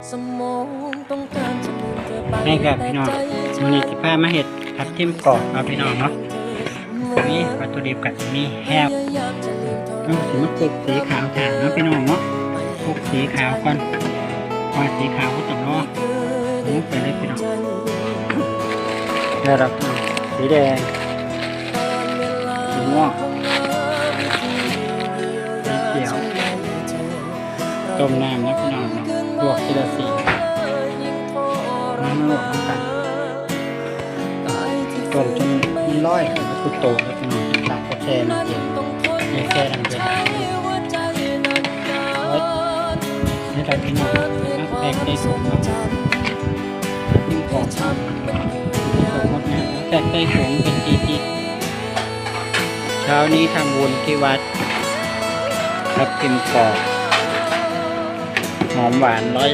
สมองต้องการจะลืมเธอไปแม่ครับพี่น้องวันนี้สิพามาเห็ดผัดทิมกรอบครับพี่น้องเนาะนี่วัตถุดิบกับมีแฮวเอาสีมะกรูดสีขาวถ่านเนาะพี่น้องเนาะคลุกสีขาวก่อนพอสีขาวก็ต้องรอลงไปเลยพี่น้องแล้วเราสีแดงสีม่วง ต้มน้ำนะพี่น้องเนาะลวกทีละสีน้ำลวกน้ำกันต้มจนมันร้อยมันคือโตแล้วพี่น้องตักกาแฟน้ำเย็นนี่แค่น้ำเย็นนี่เราพี่น้องมาแพ็กได้สูงครับยิ่งกรอบสมมตินะแพ็กได้สูงเป็นจีจีเช้านี้ทำบุญที่วัดรับกินกรอบ หอมหวานร้อย